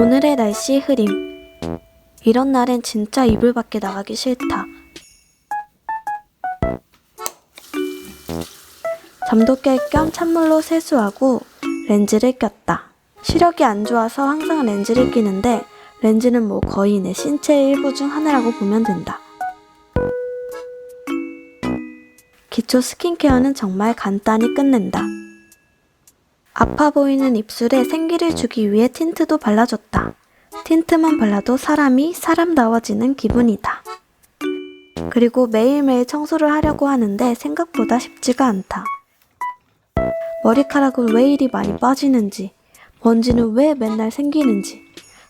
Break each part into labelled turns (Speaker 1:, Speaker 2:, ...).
Speaker 1: 오늘의 날씨 흐림. 이런 날엔 진짜 이불 밖에 나가기 싫다. 잠도 깰 겸 찬물로 세수하고 렌즈를 꼈다. 시력이 안 좋아서 항상 렌즈를 끼는데 렌즈는 뭐 거의 내 신체의 일부 중 하나라고 보면 된다. 기초 스킨케어는 정말 간단히 끝낸다. 아파 보이는 입술에 생기를 주기 위해 틴트도 발라줬다. 틴트만 발라도 사람이 사람다워지는 기분이다. 그리고 매일매일 청소를 하려고 하는데 생각보다 쉽지가 않다. 머리카락은 왜 이리 많이 빠지는지, 먼지는 왜 맨날 생기는지,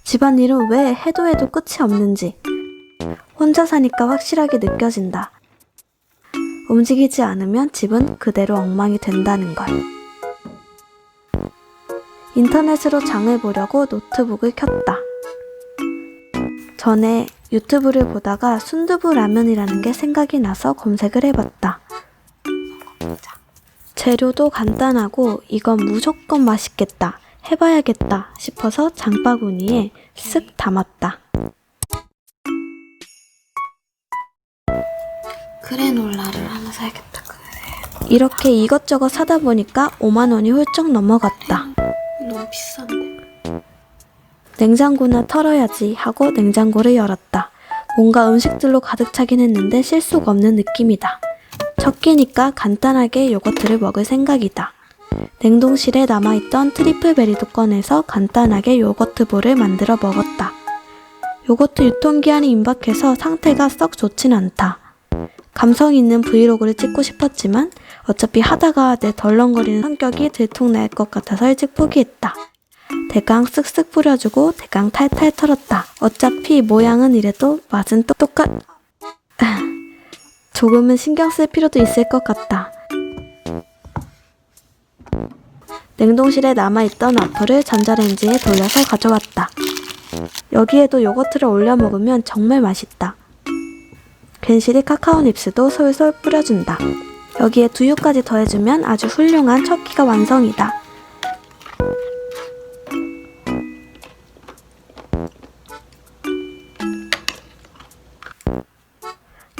Speaker 1: 집안일은 왜 해도 해도 끝이 없는지, 혼자 사니까 확실하게 느껴진다. 움직이지 않으면 집은 그대로 엉망이 된다는 걸. 인터넷으로 장을 보려고 노트북을 켰다. 전에 유튜브를 보다가 순두부 라면이라는 게 생각이 나서 검색을 해봤다. 재료도 간단하고 이건 무조건 맛있겠다. 해봐야겠다 싶어서 장바구니에 쓱 담았다.
Speaker 2: 그래놀라를 하나 사야겠다. 그래.
Speaker 1: 이렇게 이것저것 사다 보니까 5만 원이 훌쩍 넘어갔다.
Speaker 2: 너무 비싼데.
Speaker 1: 냉장고나 털어야지 하고 냉장고를 열었다. 뭔가 음식들로 가득 차긴 했는데 실수가 없는 느낌이다. 첫 끼니까 간단하게 요거트를 먹을 생각이다. 냉동실에 남아있던 트리플 베리도 꺼내서 간단하게 요거트 볼을 만들어 먹었다. 요거트 유통기한이 임박해서 상태가 썩 좋진 않다. 감성 있는 브이로그를 찍고 싶었지만 어차피 하다가 내 덜렁거리는 성격이 들통날 것 같아서 일찍 포기했다. 대강 쓱쓱 뿌려주고 대강 탈탈 털었다. 어차피 모양은 이래도 맛은 또 똑같... 조금은 신경 쓸 필요도 있을 것 같다. 냉동실에 남아있던 와플을 전자레인지에 돌려서 가져왔다. 여기에도 요거트를 올려 먹으면 정말 맛있다. 괜시리 카카오 닙스도 솔솔 뿌려준다. 여기에 두유까지 더해주면 아주 훌륭한 첫 끼가 완성이다.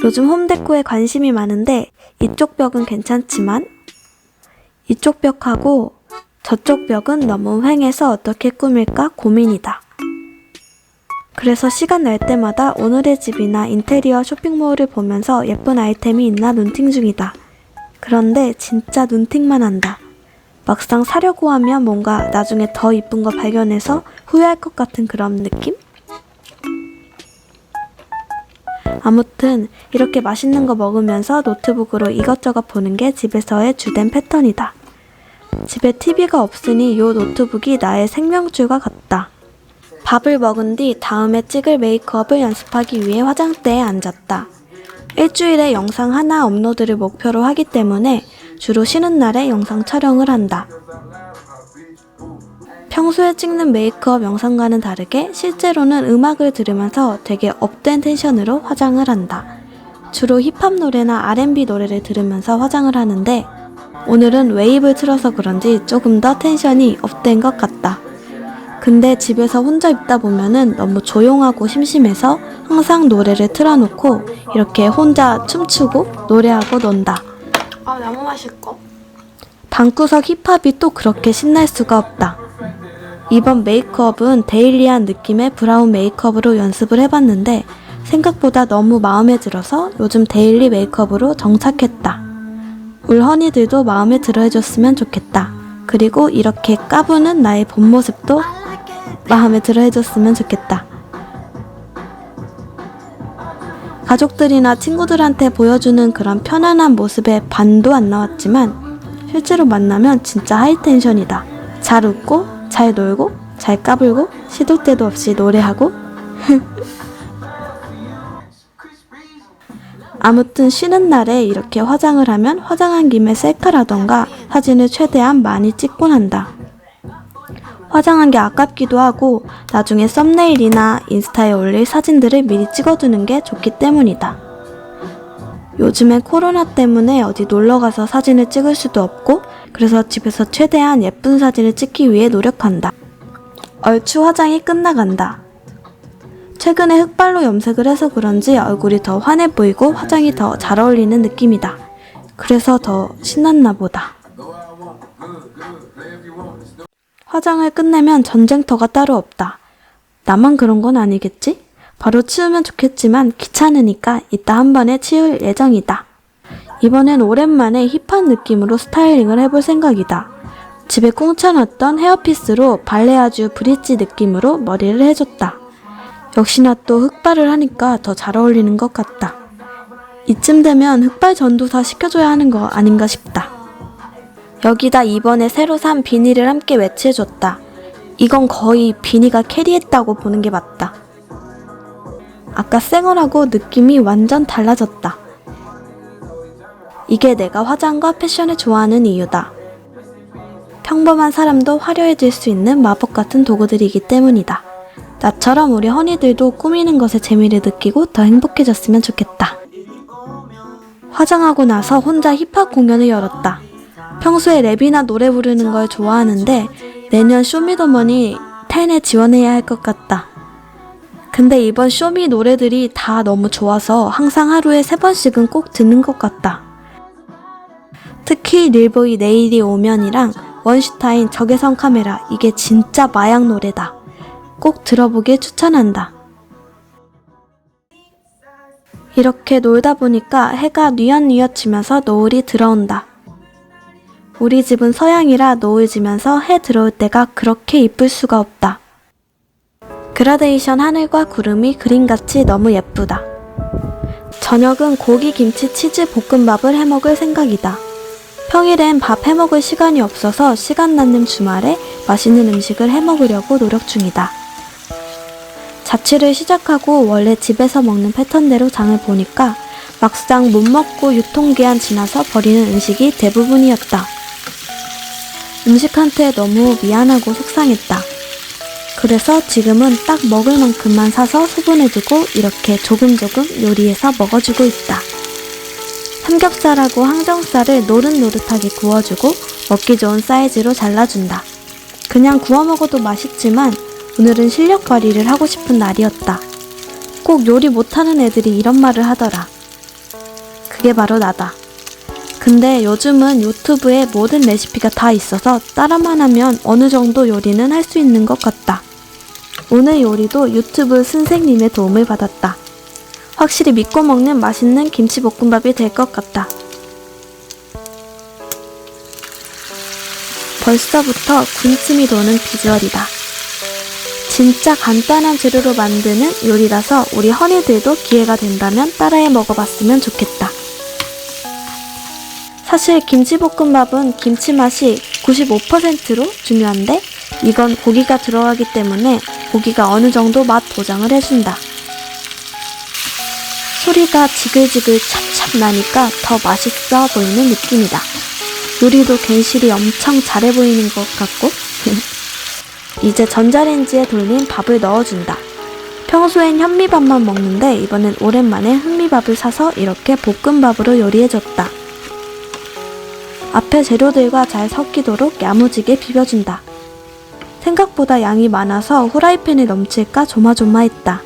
Speaker 1: 요즘 홈데코에 관심이 많은데 이쪽 벽은 괜찮지만 이쪽 벽하고 저쪽 벽은 너무 휑해서 어떻게 꾸밀까 고민이다. 그래서 시간 날 때마다 오늘의 집이나 인테리어 쇼핑몰을 보면서 예쁜 아이템이 있나 눈팅 중이다. 그런데 진짜 눈팅만 한다. 막상 사려고 하면 뭔가 나중에 더 이쁜 거 발견해서 후회할 것 같은 그런 느낌? 아무튼 이렇게 맛있는 거 먹으면서 노트북으로 이것저것 보는 게 집에서의 주된 패턴이다. 집에 TV가 없으니 요 노트북이 나의 생명줄과 같다. 밥을 먹은 뒤 다음에 찍을 메이크업을 연습하기 위해 화장대에 앉았다. 일주일에 영상 하나 업로드를 목표로 하기 때문에 주로 쉬는 날에 영상 촬영을 한다. 평소에 찍는 메이크업 영상과는 다르게 실제로는 음악을 들으면서 되게 업된 텐션으로 화장을 한다. 주로 힙합 노래나 R&B 노래를 들으면서 화장을 하는데 오늘은 웨이브 틀어서 그런지 조금 더 텐션이 업된 것 같다. 근데 집에서 혼자 있다 보면은 너무 조용하고 심심해서 항상 노래를 틀어놓고 이렇게 혼자 춤추고 노래하고 논다.
Speaker 2: 아 너무 맛있고.
Speaker 1: 방구석 힙합이 또 그렇게 신날 수가 없다. 이번 메이크업은 데일리한 느낌의 브라운 메이크업으로 연습을 해봤는데 생각보다 너무 마음에 들어서 요즘 데일리 메이크업으로 정착했다. 울 허니들도 마음에 들어 해줬으면 좋겠다. 그리고 이렇게 까부는 나의 본 모습도 마음에 들어 해줬으면 좋겠다. 가족들이나 친구들한테 보여주는 그런 편안한 모습에 반도 안 나왔지만 실제로 만나면 진짜 하이텐션이다. 잘 웃고, 잘 놀고, 잘 까불고, 시도 때도 없이 노래하고. 아무튼 쉬는 날에 이렇게 화장을 하면 화장한 김에 셀카라던가 사진을 최대한 많이 찍곤 한다. 화장한 게 아깝기도 하고 나중에 썸네일이나 인스타에 올릴 사진들을 미리 찍어두는 게 좋기 때문이다. 요즘엔 코로나 때문에 어디 놀러 가서 사진을 찍을 수도 없고 그래서 집에서 최대한 예쁜 사진을 찍기 위해 노력한다. 얼추 화장이 끝나간다. 최근에 흑발로 염색을 해서 그런지 얼굴이 더 환해 보이고 화장이 더 잘 어울리는 느낌이다. 그래서 더 신났나 보다. 화장을 끝내면 전쟁터가 따로 없다. 나만 그런 건 아니겠지? 바로 치우면 좋겠지만 귀찮으니까 이따 한 번에 치울 예정이다. 이번엔 오랜만에 힙한 느낌으로 스타일링을 해볼 생각이다. 집에 꽁쳐놨던 헤어피스로 발레아주 브릿지 느낌으로 머리를 해줬다. 역시나 또 흑발을 하니까 더 잘 어울리는 것 같다. 이쯤 되면 흑발 전도사 시켜줘야 하는 거 아닌가 싶다. 여기다 이번에 새로 산 비니를 함께 외치해줬다. 이건 거의 비니가 캐리했다고 보는 게 맞다. 아까 쌩얼하고 느낌이 완전 달라졌다. 이게 내가 화장과 패션을 좋아하는 이유다. 평범한 사람도 화려해질 수 있는 마법 같은 도구들이기 때문이다. 나처럼 우리 허니들도 꾸미는 것에 재미를 느끼고 더 행복해졌으면 좋겠다. 화장하고 나서 혼자 힙합 공연을 열었다. 평소에 랩이나 노래 부르는 걸 좋아하는데 내년 쇼미더머니 10에 지원해야 할 것 같다. 근데 이번 쇼미 노래들이 다 너무 좋아서 항상 하루에 세 번씩은 꼭 듣는 것 같다. 특히 릴보이 내일이 오면이랑 원슈타인 적외선 카메라 이게 진짜 마약 노래다. 꼭 들어보길 추천한다. 이렇게 놀다 보니까 해가 뉘엿뉘엿 지면서 노을이 들어온다. 우리 집은 서양이라 노을 지면서 해 들어올 때가 그렇게 이쁠 수가 없다. 그라데이션 하늘과 구름이 그림같이 너무 예쁘다. 저녁은 고기 김치 치즈 볶음밥을 해 먹을 생각이다. 평일엔 밥 해 먹을 시간이 없어서 시간 남는 주말에 맛있는 음식을 해 먹으려고 노력 중이다. 자취를 시작하고 원래 집에서 먹는 패턴대로 장을 보니까 막상 못 먹고 유통기한 지나서 버리는 음식이 대부분이었다. 음식한테 너무 미안하고 속상했다. 그래서 지금은 딱 먹을 만큼만 사서 소분해두고 이렇게 조금 조금 요리해서 먹어주고 있다. 삼겹살하고 항정살을 노릇노릇하게 구워주고 먹기 좋은 사이즈로 잘라준다. 그냥 구워 먹어도 맛있지만 오늘은 실력 발휘를 하고 싶은 날이었다. 꼭 요리 못하는 애들이 이런 말을 하더라. 그게 바로 나다. 근데 요즘은 유튜브에 모든 레시피가 다 있어서 따라만 하면 어느 정도 요리는 할 수 있는 것 같다. 오늘 요리도 유튜브 선생님의 도움을 받았다. 확실히 믿고 먹는 맛있는 김치볶음밥이 될 것 같다. 벌써부터 군침이 도는 비주얼이다. 진짜 간단한 재료로 만드는 요리라서 우리 허니들도 기회가 된다면 따라해 먹어봤으면 좋겠다. 사실 김치볶음밥은 김치 맛이 95%로 중요한데 이건 고기가 들어가기 때문에 고기가 어느 정도 맛 보장을 해준다. 소리가 지글지글 찹찹 나니까 더 맛있어 보이는 느낌이다. 요리도 괜시리 엄청 잘해 보이는 것 같고 이제 전자레인지에 돌린 밥을 넣어준다. 평소엔 현미밥만 먹는데 이번엔 오랜만에 흑미밥을 사서 이렇게 볶음밥으로 요리해줬다. 앞에 재료들과 잘 섞이도록 야무지게 비벼준다. 생각보다 양이 많아서 후라이팬이 넘칠까 조마조마했다.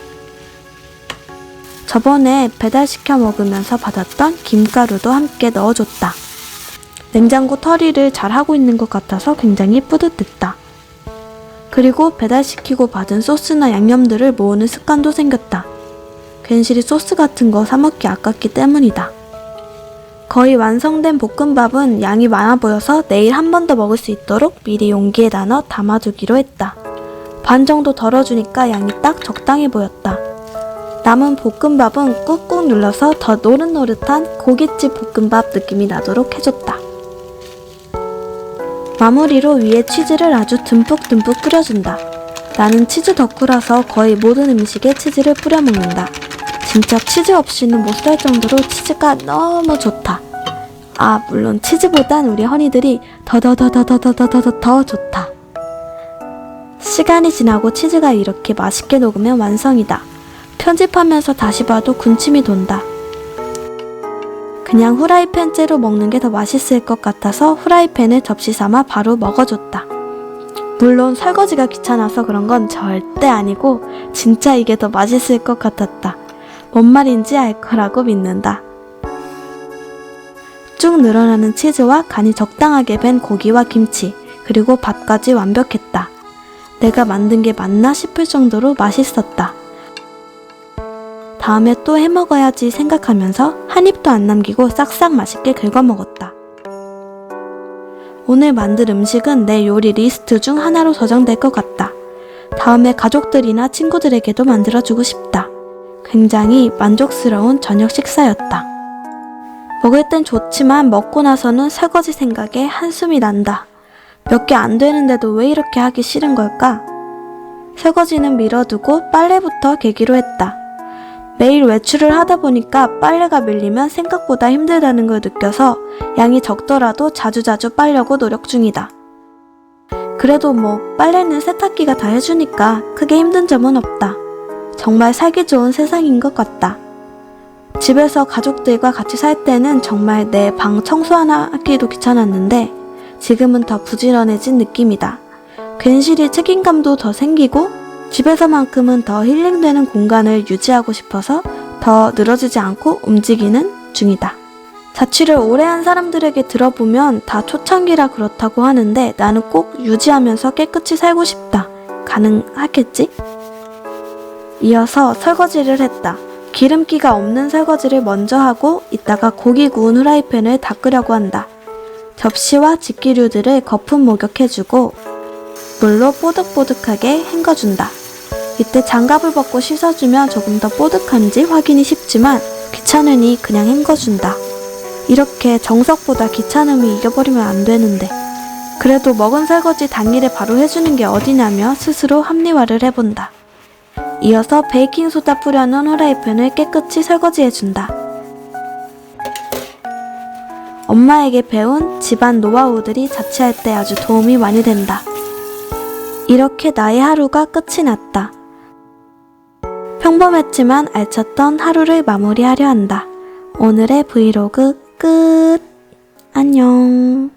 Speaker 1: 저번에 배달시켜 먹으면서 받았던 김가루도 함께 넣어줬다. 냉장고 털이를 잘 하고 있는 것 같아서 굉장히 뿌듯했다. 그리고 배달시키고 받은 소스나 양념들을 모으는 습관도 생겼다. 괜시리 소스 같은 거 사먹기 아깝기 때문이다. 거의 완성된 볶음밥은 양이 많아 보여서 내일 한 번 더 먹을 수 있도록 미리 용기에 나눠 담아두기로 했다. 반 정도 덜어주니까 양이 딱 적당해 보였다. 남은 볶음밥은 꾹꾹 눌러서 더 노릇노릇한 고깃집 볶음밥 느낌이 나도록 해줬다. 마무리로 위에 치즈를 아주 듬뿍듬뿍 뿌려준다. 나는 치즈 덕후라서 거의 모든 음식에 치즈를 뿌려 먹는다. 진짜 치즈 없이는 못 살 정도로 치즈가 너무 좋다. 아, 물론 치즈보단 우리 허니들이 더더더더더더더더 더 좋다. 시간이 지나고 치즈가 이렇게 맛있게 녹으면 완성이다. 편집하면서 다시 봐도 군침이 돈다. 그냥 후라이팬째로 먹는 게 더 맛있을 것 같아서 후라이팬을 접시 삼아 바로 먹어줬다. 물론 설거지가 귀찮아서 그런 건 절대 아니고 진짜 이게 더 맛있을 것 같았다. 뭔 말인지 알 거라고 믿는다. 쭉 늘어나는 치즈와 간이 적당하게 밴 고기와 김치, 그리고 밥까지 완벽했다. 내가 만든 게 맞나 싶을 정도로 맛있었다. 다음에 또 해 먹어야지 생각하면서 한 입도 안 남기고 싹싹 맛있게 긁어 먹었다. 오늘 만들 음식은 내 요리 리스트 중 하나로 저장될 것 같다. 다음에 가족들이나 친구들에게도 만들어주고 싶다. 굉장히 만족스러운 저녁 식사였다. 먹을 땐 좋지만 먹고 나서는 설거지 생각에 한숨이 난다. 몇 개 안 되는데도 왜 이렇게 하기 싫은 걸까? 설거지는 미뤄두고 빨래부터 계기로 했다. 매일 외출을 하다 보니까 빨래가 밀리면 생각보다 힘들다는 걸 느껴서 양이 적더라도 자주자주 빨려고 노력 중이다. 그래도 뭐 빨래는 세탁기가 다 해주니까 크게 힘든 점은 없다. 정말 살기 좋은 세상인 것 같다. 집에서 가족들과 같이 살 때는 정말 내 방 청소 하나 하기도 귀찮았는데 지금은 더 부지런해진 느낌이다. 괜시리 책임감도 더 생기고 집에서만큼은 더 힐링되는 공간을 유지하고 싶어서 더 늘어지지 않고 움직이는 중이다. 자취를 오래 한 사람들에게 들어보면 다 초창기라 그렇다고 하는데 나는 꼭 유지하면서 깨끗이 살고 싶다. 가능하겠지? 이어서 설거지를 했다. 기름기가 없는 설거지를 먼저 하고 이따가 고기 구운 후라이팬을 닦으려고 한다. 접시와 집기류들을 거품 목욕해주고 물로 뽀득뽀득하게 헹궈준다. 이때 장갑을 벗고 씻어주면 조금 더 뽀득한지 확인이 쉽지만 귀찮으니 그냥 헹궈준다. 이렇게 정석보다 귀찮음이 이겨버리면 안 되는데. 그래도 먹은 설거지 당일에 바로 해주는 게 어디냐며 스스로 합리화를 해본다. 이어서 베이킹소다 뿌려놓은 후라이팬을 깨끗이 설거지해준다. 엄마에게 배운 집안 노하우들이 자취할 때 아주 도움이 많이 된다. 이렇게 나의 하루가 끝이 났다. 평범했지만 알찼던 하루를 마무리하려 한다. 오늘의 브이로그 끝. 안녕.